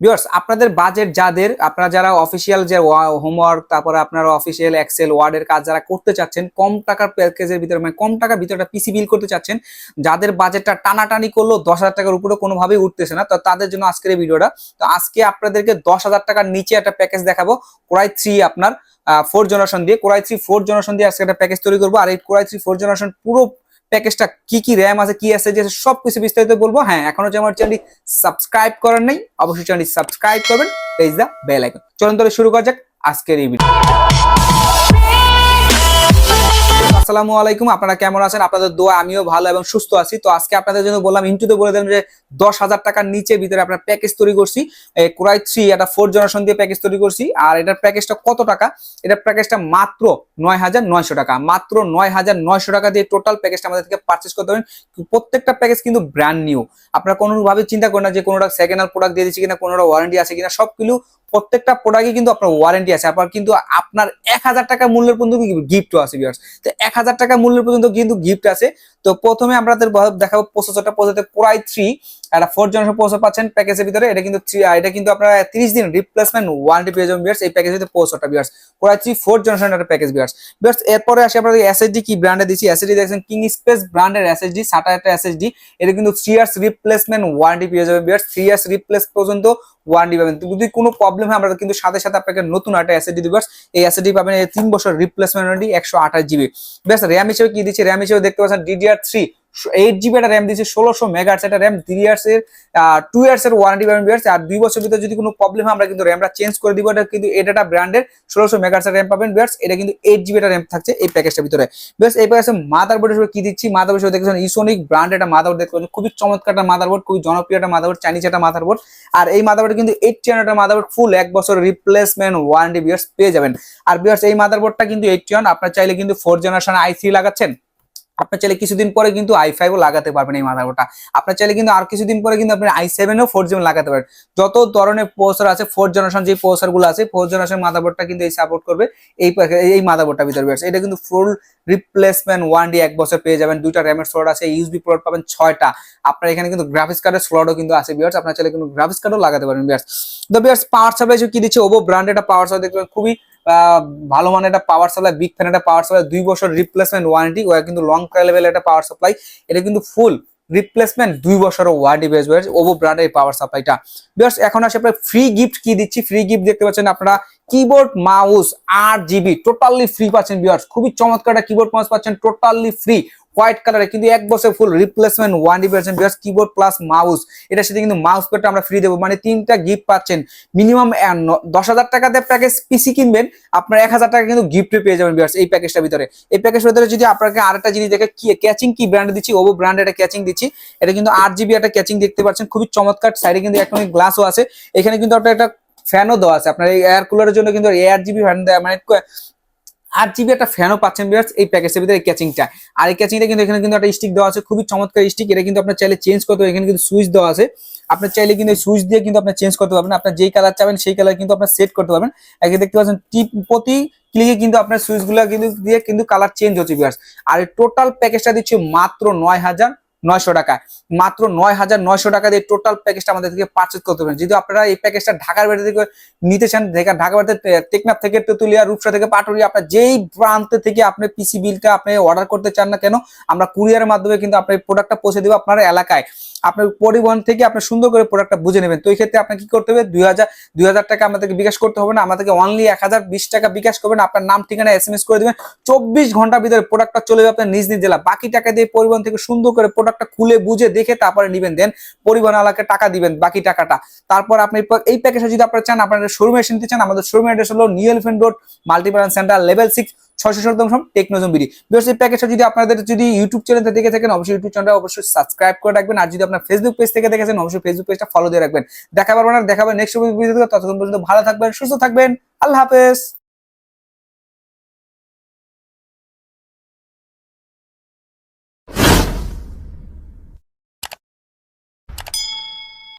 Viewers আপনাদের budget যাদের, আপনারা যারা অফিসিয়াল যে হোমওয়ার্ক তারপরে আপনারা অফিসিয়াল এক্সেল ওয়ার্ডের কাজ যারা করতে চাচ্ছেন, কম টাকার প্যাকেজের ভিতরে মানে কম টাকার ভিতরে একটা পিসি বিল করতে চাচ্ছেন, যাদের বাজেটটা টানাটানি করল, দশ হাজার টাকার উপরে কোনোভাবেই উঠতেছে না, তো তাদের জন্য আজকের এই ভিডিওটা তো আজকে আপনাদেরকে দশ হাজার টাকার নিচে একটা প্যাকেজ দেখাবো কোরাই থ্রি আপনার ফোর জেনারেশন দিয়ে। Core i three four generation দিয়ে আজকে একটা প্যাকেজ তৈরি করব, আর এই কোরাই থ্রি ফোর জেনারেশন পুরো প্যাকেজটা কি কি র্যাম আছে, কি আছে, যে সব কিছু বিস্তারিত বলব। হ্যাঁ এখনও যে আমার চ্যানেলটি সাবস্ক্রাইব করার নেই, অবশ্যই চ্যানেলটি সাবস্ক্রাইব করবেন প্রেস দ্য বেল আইকন চলুন তাহলে শুরু করা যাক আজকের এই ভিডিও আসসালামু আলাইকুম। আপনারা কেমন আছেন? আপনাদের দোয়া, আমিও ভালো এবং সুস্থ আছি। তো আজকে আপনাদের জন্য বললাম ইন্টুতে বলে দিলাম যে দশ হাজার টাকার নিচে ভিতরে আপনার প্যাকেজ তৈরি করছি। কোরাই থ্রি একটা ফোর জেনারেশন দিয়ে প্যাকেজ তৈরি করছি। আর এটার প্যাকেজটা কত টাকা? এটার প্যাকেজটা মাত্র নয় হাজার নয়শো টাকা। মাত্র নয় হাজার নয়শো টাকা দিয়ে টোটাল প্যাকেজটা আমাদের থেকে পারচেস করতে পারেন প্রত্যেকটা প্যাকেজ কিন্তু ব্র্যান্ড নিউ আপনারা কোনোভাবে চিন্তা করেন না যে কোনোটা সেকেন্ড হ্যান্ড প্রোডাক্ট দিয়ে দিচ্ছি কিনা, কোনোটা ওয়ারেন্টি আছে কিনা সবগুলো প্রত্যেকটা প্রোডাক্টে কিন্তু আপনার ওয়ারেন্টি আছে। আবার কিন্তু আপনার এক হাজার টাকা মূল্যের পর্যন্ত গিফটও আছে বিয়ার্স তো এক হাজার টাকা মূল্যের পর্যন্ত কিন্তু গিফট আছে। তো প্রথমে আমরা দেখাবো প্রসেসরটা প্রসেসর কোরাই থ্রি একটা ফোর জেনারেশন প্রসেসর পাচ্ছেন প্যাকেজের ভিতরে, এটা কিন্তু এটা কিন্তু আপনারা তিরিশ দিন রিপ্লেসমেন্ট ওয়ারেন্টি পেয়ে যাবেন বিয়ার্স এই প্যাকেজের ভিতরে প্রসেসরটা বিয়ার্স core i three four generation একটা প্যাকেজ বিয়ার্স বিয়ার্স এরপরে আসে আপনাদের এসএসডি কি ব্র্যান্ডে দিচ্ছি? এসএসডি দেখছেন কিং স্পেস ব্র্যান্ডের এসএসডি সাটা একটা এসএসডি এটা কিন্তু থ্রি ইয়ার্স রিপ্লেসমেন্ট ওয়ারেন্টি পেয়ে যাবেন বিয়ার্স থ্রি ইয়ার্স রিপ্লেস পর্যন্ত ওয়ারেন্টি পাবেন। যদি কোনো প্রবলেম হয়, আমরা কিন্তু সাথে সাথে আপনাকে নতুন একটা এসএসডি দিবস এই এসএসডি পাবেন তিন বছর রিপ্লেসমেন্ট ওয়ারেন্টি একশো আঠাশ জিবি বেশ র্যাম হিসেবে কি দিচ্ছে? র্যাম হিসেবে দেখতে পাচ্ছেন ডিডিআর থ্রি এইট জিবি একটা র্যাম দিচ্ছে ষোলোশো মেগাহার্স একটা র্যাম থ্রি ইয়ার্স এর টু ইয়ার্স এর ওয়ারেন্টি পাবেন বিয়ার্স আর দুই বছর ভিতরে যদি কোনো প্রবলেম হয়, আমরা কিন্তু র্যামটা চেঞ্জ করে দিব। এটা কিন্তু, এটা একটা ব্র্যান্ডের ষোলোশো মেগাহার্স র্যাম পাবেন। বিয়ার্স এটা কিন্তু এইট জিবি একটা র্যাম থাকছে এই প্যাকেজটার ভিতরে। বেশ এই প্যাকেজে মাদারবোর্ড হিসেবে কি দিচ্ছি? মাদারবোর্ড হিসেবে দেখছেন ইসোনিক ব্র্যান্ড একটা মাদারবোর্ড দেখতে পাচ্ছেন। খুবই চমৎকার একটা মাদার বোর্ড খুবই জনপ্রিয় একটা মাদারবোর্ড চাইনিজ একটা মাদার বোর্ড আর এই মাদারবোর্ড কিন্তু এইট টিয়ান একটা মাদারবোর্ড ফুল এক বছর রিপ্লেসমেন্ট ওয়ারেন্টি বিয়ার্স পেয়ে যাবেন। আর বিয়ার্স এই মাদারবোর্ডটা কিন্তু এইট টিয়ান আপনার চাইলে কিন্তু ফোর জেনারেশন আই থ্রি লাগাচ্ছেন। আপনার চাইলে কিছুদিন পরে কিন্তু আই ফাইভও লাগাতে পারবেন এই মাদারবোর্ডটা আপনার চাইলে কিন্তু আর কিছুদিন পরে কিন্তু আপনি আই সেভেনও ফোর জেন লাগাতে পারেন। যত ধরনের প্রসেসর আছে ফোর জেনারেশন যে প্রসেসরগুলো আছে ফোর জেনারেশন মাদারবোর্ডটা কিন্তু এই সাপোর্ট করবে। এই এই মাদারবোর্ডটা ভিতরে আছে। এটা কিন্তু ফুল রিপ্লেসমেন্ট ওয়ান ডি এক বছর পেয়ে যাবেন। দুইটা র্যামের স্লট আছে ইউসবি পোর্ট পাবেন ছয়টা। আপনার এখানে কিন্তু গ্রাফিক্স কার্ডের স্লটও কিন্তু আছে বিয়ার্স আপনার চাইলে কিন্তু গ্রাফিক্স কার্ডও লাগাতে পারেন বিয়ার্স তো বিয়ার্স পাওয়ার সাপ্লাই কি দিচ্ছে ওভো ব্র্যান্ড একটা পাওয়ার সাপ্লাই দেখবেন, খুবই ভালো মানের একটা পাওয়ার সাপ্লাই বিগ ফ্যান একটা পাওয়ার সাপ্লাই দুই বছর রিপ্লেসমেন্ট ওয়ারেন্টি ও কিন্তু লং লেভেল একটা পাওয়ার সাপ্লাই এটা কিন্তু ফুল রিপ্লেসমেন্ট দুই বছরের ওয়ারেন্টি বেস বেস ওভো ব্র্যান্ডের পাওয়ার সাপ্লাইটা বিকজ এখন আসে আপনার ফ্রি গিফট কি দিচ্ছি? ফ্রি গিফট দেখতে পাচ্ছেন আপনারা কিবোর্ড মাউস আট জিবি টোটালি ফ্রি পাচ্ছেন বিয়ার্স খুবই চমৎকার একটা কিবোর্ড মাউস পাচ্ছেন টোটালি ফ্রি হোয়াইট কালারে কিন্তু এক বছর ফুল রিপ্লেসমেন্ট ওয়ারেন্টি পাচ্ছেন বিকজ কিবোর্ড প্লাস মাউস এটার সাথে কিন্তু মাউস প্যাডটা আমরা ফ্রি দেবো। মানে তিনটা গিফট পাচ্ছেন। মিনিমাম দশ হাজার টাকাতে প্যাকেজ পিসি কিনবেন, আপনার এক হাজার টাকা কিন্তু গিফটে পেয়ে যাবেন বিয়ার্স এই প্যাকেজটার ভিতরে। এই প্যাকেজের ভিতরে যদি আপনাকে আরেকটা জিনিস দেখে, কি ক্যাচিং কি ব্র্যান্ড দিচ্ছি ওভো ব্র্যান্ড একটা ক্যাচিং দিচ্ছি, এটা কিন্তু আট জিবি একটা ক্যাচিং দেখতে পাচ্ছেন। খুবই চমৎকার সাইডে কিন্তু একটা গ্লাসও আছে। এখানে কিন্তু আপনার একটা ফ্যানও দেওয়া আছে। আপনার এই এয়ার কুলারের জন্য কিন্তু এয়ার জিবি ফ্যান মানে আট জিবি একটা ফ্যানও পাচ্ছেন বিয়ার্স এই প্যাকেজের ভিতরে ক্যাচিংটা আর এই ক্যাচিংটা কিন্তু এখানে কিন্তু একটা স্টিক দেওয়া আছে, খুবই চমৎকার স্টিক এটা কিন্তু আপনার চাইলে চেঞ্জ করতে এখানে কিন্তু সুইচ দেওয়া আছে। আপনার চাইলে কিন্তু সুইচ দিয়ে কিন্তু আপনার চেঞ্জ করতে পারবেন। আপনার যেই কালার চাবেন, সেই কালার কিন্তু আপনার সেট করতে পারবেন। এখানে দেখতে পাচ্ছেন টিপ প্রতি ক্লিকে কিন্তু আপনার সুইচগুলো কিন্তু দিয়ে কিন্তু কালার চেঞ্জ হচ্ছে বিয়ার্স আর টোটাল প্যাকেজটা দিচ্ছে মাত্র নয় হাজার নয়শো টাকা। মাত্র নয় হাজার নয়শো টাকা দিয়ে টোটাল প্যাকেজটা আমাদের থেকে পারচেজ করতে পারেন যদি আপনারা এই প্যাকেজটা ঢাকার বাড়ি থেকে নিতে চান, ঢাকা বাড়িতে টেকনাফ থেকে, তেতুলিয়া, রূপসা থেকে পাটুরিয়া আপনার যেই প্রান্ত থেকে আপনি পিসি বিলটা আপনি অর্ডার করতে চান না কেন, আমরা কুরিয়ারের মাধ্যমে কিন্তু আপনার প্রোডাক্টটা পৌঁছে দেবো আপনার এলাকায়। আপনার পরিবহন থেকে আপনি সুন্দর করে প্রোডাক্টটা বুঝে নেবেন। তো এই ক্ষেত্রে আপনাকে কি করতে হবে? দুই হাজার দুই হাজার টাকা আমাদেরকে বিকাশ করতে হবে না। আমাদেরকে অনলি এক হাজার বিশ টাকা বিকাশ করবেন। আপনার নাম, ঠিকানা এস এম এস করে দেবেন। চব্বিশ ঘণ্টার ভিতরে প্রোডাক্টটা চলে যাবে আপনার নিজ নিজ জেলা। বাকি টাকা দিয়ে পরিবহন থেকে সুন্দর করে প্রোডাক্টটা খুলে বুঝে দেখে তারপরে নিবেন দেন পরিবহন আলাকে টাকা দিবেন, বাকি টাকাটা। তারপর আপনি এই প্যাকেজটা যদি আপনারা চান, আপনার শোরুমে এসে নিতে চান, আমাদের শোরুমের অ্যাড্রেস হলো New Elephant Road Multiplan Centre level six ছয়শো শতাংশ টেকনোলজি বিডি বিকজ এই প্যাকেজটা যদি আপনাদের যদি ইউটিউব চ্যানেল দেখে থাকেন, অবশ্যই ইউটিউব চ্যানেলটা অবশ্যই সাবস্ক্রাইব করে রাখবেন। আর যদি আপনার ফেসবুক পেজ থেকে দেখেছেন অবশ্যই ফেসবুক পেজটা ফলো দিয়ে রাখবেন। দেখা পারবেন না দেখাবেন নেক্সট ততক্ষণ পর্যন্ত ভালো থাকবেন, সুস্থ থাকবেন। আল্লাহ হাফেজ।